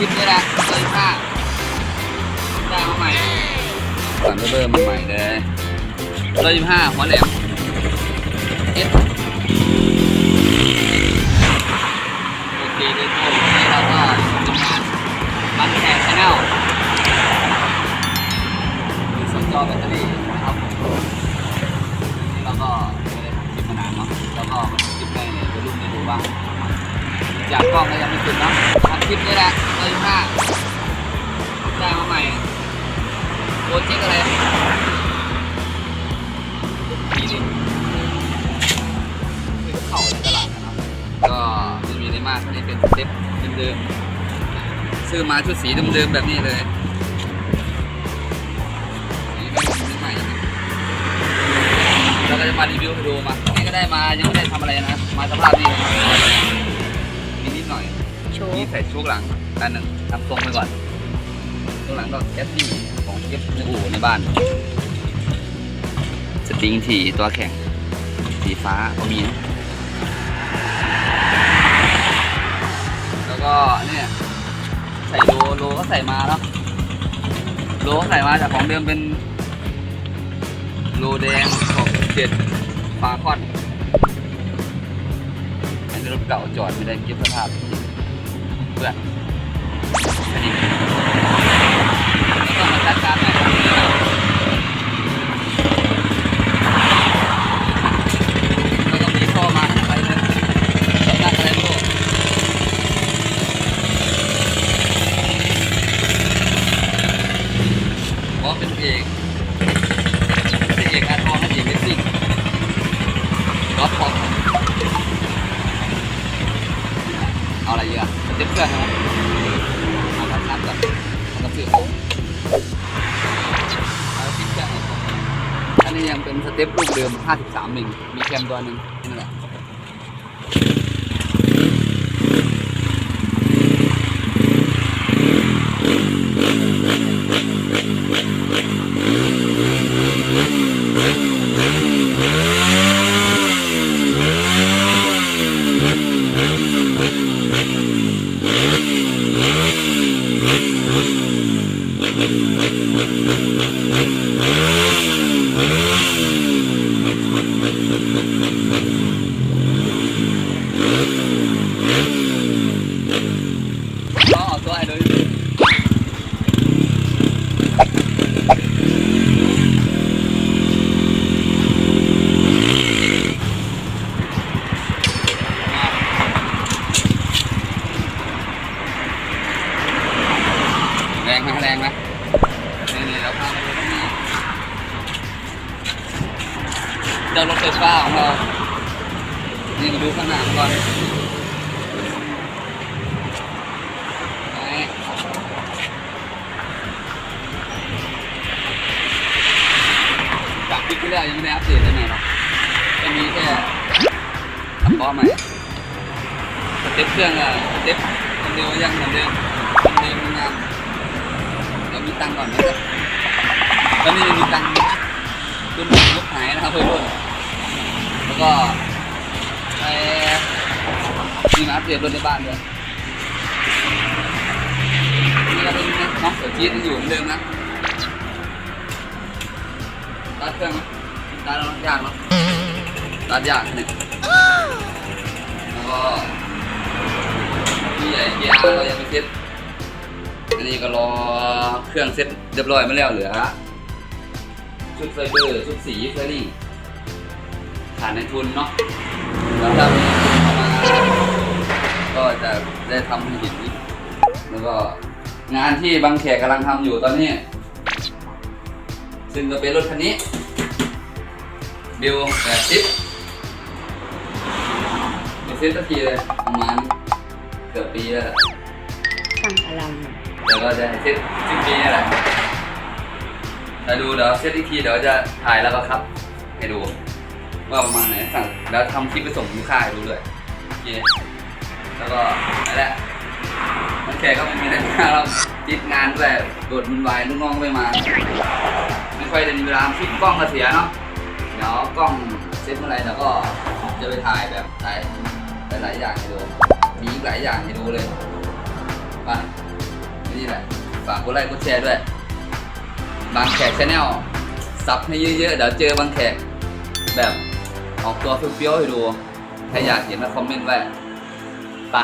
ลิปนี้นะเลยห้าได้มาใหม่สั่งเบอร์มาใหม่เลยร้อยยี่ห้าหัวแหลมเอสโอเคเลยโอ้นี่เราก็ทำงานบันแทนชาแนลมีสองจอแบตเตอรี่นะครับแล้วก็ไม่ได้ทำคลิปมานานเนาะแล้วก็มาคลิปให้ในรุ่นได้ดูบ้าง จากกล้องก็ยังไม่ขึ้นเนาะทำคลิปนี้แหละเลยห้าได้มาใหม่โปรเจกต์อะไรปีนี้คือเข้าในตลาดนะครับ ก็ไม่มีอะไรมากอันนี้เป็นเต็ปเดิมๆซื้อมาชุดสีเดิมๆแบบนี้เลยสีไม่ใหม่เราก็จะมารีวิวให้ดูมา นี่ก็ได้มา ยังไม่ได้ทำอะไรนะ มาสภาพนี้ นี่ใส่ชุกหลังอันหนึ่งทำทรงไปก่อนชุกหลังก็แคสซี่ของเก็บในอู่ในบ้านสปริงถี่ตัวแข็งสีฟ้าก็มีนะแล้วก็เนี่ยใส่โลโลก็ใส่มาแล้วโลก็ใส่มาจากของเดิมเป็นโลแดงของเจ็ดฟาคอนอันนี้รถเก่าจอดไม่ได้เก็บสภาพ พื่อนอันนี้แล้วก็ม ต็ปลูกเดิม 53มิลมีแคมตัวหนึ่งนี่แหละ ก็เอาตัวไอ้เลยแรงไหมแรงไหม นี่นี่เราพามาดูตรงนี้เจ้ารถไฟฟ้าของเรานี่มาดูข้างหน้าก่อนจากคลิปที่แล้วยังไม่ได้อัปเดตได้ไหมหรอกจะมีแค่ทำบอใหม่สเต็ปเครื่องอะสเต็ปคนเดียวยังเหมือนเดิมคนเดิมงามเดี๋ยวมีตังก่อนนะครับ ตอนนี้มีตังค์รุ่นรถหายนะครับเพื่อนแล้วก็ไปมีมาอัปเดตรถในบ้านด้วยนี่ก็เป็นน้องเสือจี๊ดยังอยู่เหมือนเดิมนะตัดเครื่องตัดยากเนาะตัดยากเนี่ยแล้วก็พี่ใหญ่เกียร์เรายังไม่เซ็ตอันนี้ก็รอเครื่องเซ็ตเรียบร้อยมาแล้วเหลือ ชุดไฟเบอร์ ชุดสีเฟอร์รี่ฐานในทุนเนาะแล้วถ้ามีทุนเข้ามาก็จะได้ทำให้เห็นแล้วก็งานที่บางแขกกำลังทำอยู่ตอนนี้ ซึ่งก็เป็นรถคันนี้บิวแปดสิบไม่เซ็ตสักทีเลยประมาณเกือบปีแล้วแหละช่างอลังแต่ก็จะให้เซ็ตสิ้นปีนี่แหละ แต่ดูเดี๋ยวเซตอีกทีเดี๋ยวจะถ่ายแล้วก็ครับ ให้ดู ว่าประมาณไหนสั่งแล้วทำคลิปไปส่งลูกค้าให้ดูเลยโอเคแล้วก็นั่นแหละมันแขกก็ไม่มีอะไรมากเราติดงานด้วยโดดมันวายลูกน้องไม่มา ไม่ค่อยได้มีเวลาฟิตกล้องก็เสียเนาะเดี๋ยวกล้องเซ็ตเมื่อไรเดี๋ยวก็จะไปถ่ายแบบถ่ายหลายๆอย่างให้ดูมีอีกหลายอย่างให้ดูเลยไปนี่แหละฝากกดไลค์กดแชร์ด้วย บางแขกชาแนลซับให้เยอะๆ เดี๋ยวเจอบางแขก แบบออกตัวเฟี้ยวๆให้ดู ถ้าอยากเห็นมาคอมเมนต์ไว้ไป